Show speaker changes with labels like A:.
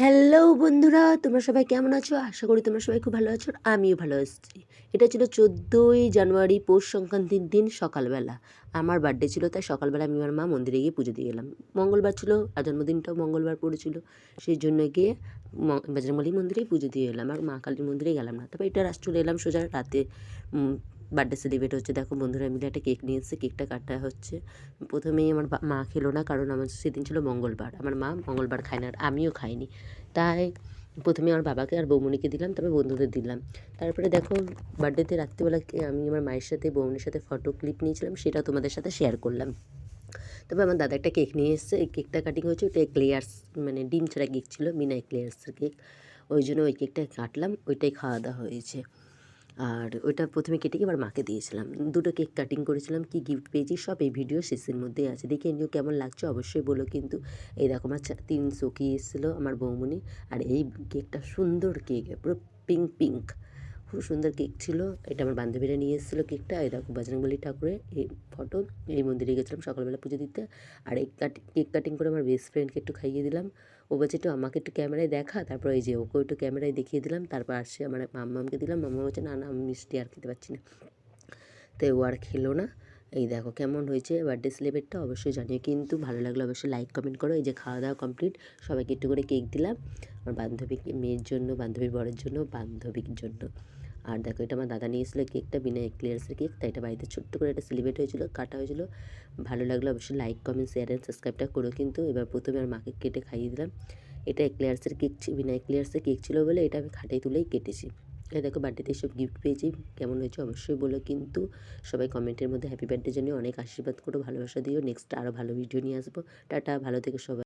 A: Hello বন্ধুরা। তোমরা সবাই কেমন আছো? আশা করি তোমরা সবাই খুব ভালো আছো, আমিও ভালো আছি। এটা ছিল চোদ্দোই জানুয়ারি পৌষ সংক্রান্তির দিন সকালবেলা। আমার বার্থডে ছিল, তাই সকালবেলা আমি আমার মা মন্দিরে গিয়ে পুজো দিয়ে এলাম মঙ্গলবার ছিল, আর জন্মদিনটাও মঙ্গলবার পড়েছিল। সেই জন্য গিয়ে বজরংবলী মন্দিরেই পুজো দিয়ে এলাম, আর মা কালীর মন্দিরে গেলাম না। তবে এটা চলে এলাম সোজা রাতে বার্থডে সেলিব্রেট হচ্ছে। দেখো বন্ধুরা, মিলে একটা কেক নিয়ে এসেছে। কেকটা কাটা হচ্ছে। প্রথমেই আমার মা খেলো না, কারণ আমার সেদিন ছিল মঙ্গলবার। আমার মা মঙ্গলবার খায় না, আর আমিও খাইনি। তাই প্রথমে আমার বাবাকে আর বৌমনিকে দিলাম, তারপরে বন্ধুদের দিলাম। তারপরে দেখো বার্থডেতে রাত্রিবেলা আমি আমার মায়ের সাথে বৌমনির সাথে ফটো ক্লিপ নিয়েছিলাম, সেটা তোমাদের সাথে শেয়ার করলাম। তবে আমার দাদা একটা কেক নিয়ে এসেছে। এই কেকটা কাটিং হয়েছে ওটা এক্লেয়ার্স মানে ডিম ছাড়া কেক ছিল বিনা এক্লেয়ার্সের কেক ওই জন্য ওই কেকটা কাটলাম, ওইটাই খাওয়া দাওয়া হয়েছে। আর ওটা প্রথমে কেটে এবার মাকে দিয়েছিলাম। দুটো কেক কাটিং করেছিলাম, কি গিফট পেয়েছি সব এই ভিডিও শেষের মধ্যেই আছে। দেখে নিও কেমন লাগছে, অবশ্যই বলো কিন্তু। এই দেখো আমার তিন সখী এসেছিল, আমার বৌমনি। আর এই কেকটা সুন্দর কেক পুরো পিঙ্ক পিঙ্ক খুব সুন্দর কেক ছিল। এটা আমার বান্ধবীরা নিয়ে এসেছিল কেকটা। এই দেখো বজরংবলী ঠাকুরের এই ফটো। এই মন্দিরে গেছিলাম সকালবেলা পুজো দিতে। আর এই কেক কাটিং করে আমার বেস্ট ফ্রেন্ডকে একটু খাইয়ে দিলাম। ও বলছে, একটু আমাকে একটু ক্যামেরায় দেখা। তারপর এই যে ওকে একটু ক্যামেরায় দেখিয়ে দিলাম। তারপর আসছে আমার মাম্মামকে দিলাম। মাম্মা বলছে, না না, আমি মিষ্টি আর খেতে পারছি না। তাই ও আর খেলো না। এই দেখো কেমন হয়েছে বার্থডে সেলিব্রেটটা অবশ্যই জানিও। কিন্তু ভালো লাগলে অবশ্যই লাইক কমেন্ট করো। এই যে খাওয়া দাওয়া কমপ্লিট সবাইকে একটু করে কেক দিলাম। আমার বান্ধবীকে মেয়ের জন্য, বান্ধবীর বরের জন্য, বান্ধবীর জন্য। আর দেখো, এটা আমার দাদা নিয়ে এসেছিল কেকটা বিনা ক্লিয়ার্সের কেক তাই এটা বাড়িতে ছোট্ট করে একটা সেলিব্রেট হয়েছিল, কাটা হয়েছিল। ভালো লাগলে অবশ্যই লাইক কমেন্ট শেয়ার অ্যান্ড সাবস্ক্রাইবটা করো কিন্তু। এবার প্রথমে আর মাকে কেটে খাইয়ে দিলাম। এটা এক্লেয়ার্সের কেক বিনা এক্লেয়ার্সের কেক ছিল বলে এটা আমি খাটাই তুলেই কেটেছি। এই দেখো বার্থডেতে সব গিফট পেয়েছি। কেমন হয়েছে অবশ্যই বলো, কিন্তু সবাই কমেন্টের মধ্যে হ্যাপি বার্থডে জানিয়ে অনেক আশীর্বাদ করো, ভালোবাসা দিও। নেক্সট আরও ভালো ভিডিও নিয়ে আসব। টাটা, ভালো থেকে সবাই।